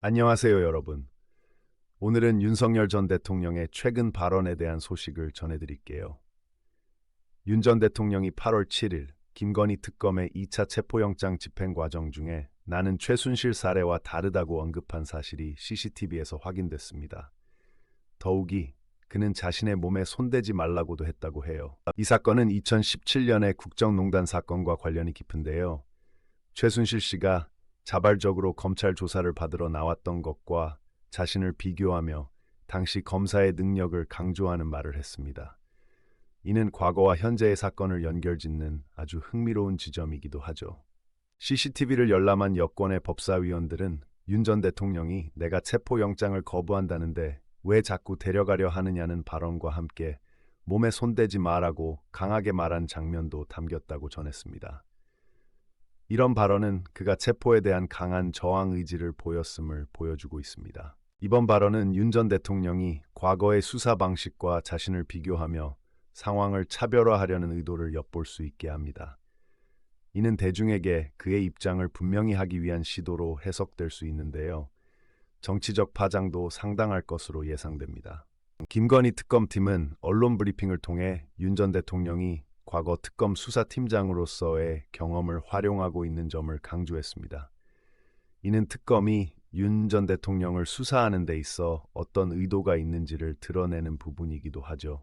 안녕하세요, 여러분. 오늘은 윤석열 전 대통령의 최근 발언에 대한 소식을 전해드릴게요. 윤 전 대통령이 8월 7일 김건희 특검의 2차 체포영장 집행 과정 중에 나는 최순실 사례와 다르다고 언급한 사실이 CCTV에서 확인됐습니다. 더욱이 그는 자신의 몸에 손대지 말라고도 했다고 해요. 이 사건은 2017년의 국정농단 사건과 관련이 깊은데요. 최순실 씨가 자발적으로 검찰 조사를 받으러 나왔던 것과 자신을 비교하며 당시 검사의 능력을 강조하는 말을 했습니다. 이는 과거와 현재의 사건을 연결짓는 아주 흥미로운 지점이기도 하죠. CCTV를 열람한 여권의 법사위원들은 윤 전 대통령이 내가 체포영장을 거부한다는데 왜 자꾸 데려가려 하느냐는 발언과 함께 몸에 손대지 마라고 강하게 말한 장면도 담겼다고 전했습니다. 이런 발언은 그가 체포에 대한 강한 저항 의지를 보였음을 보여주고 있습니다. 이번 발언은 윤 전 대통령이 과거의 수사 방식과 자신을 비교하며 상황을 차별화하려는 의도를 엿볼 수 있게 합니다. 이는 대중에게 그의 입장을 분명히 하기 위한 시도로 해석될 수 있는데요. 정치적 파장도 상당할 것으로 예상됩니다. 김건희 특검팀은 언론 브리핑을 통해 윤 전 대통령이 과거 특검 수사팀장으로서의 경험을 활용하고 있는 점을 강조했습니다. 이는 특검이 윤 전 대통령을 수사하는 데 있어 어떤 의도가 있는지를 드러내는 부분이기도 하죠.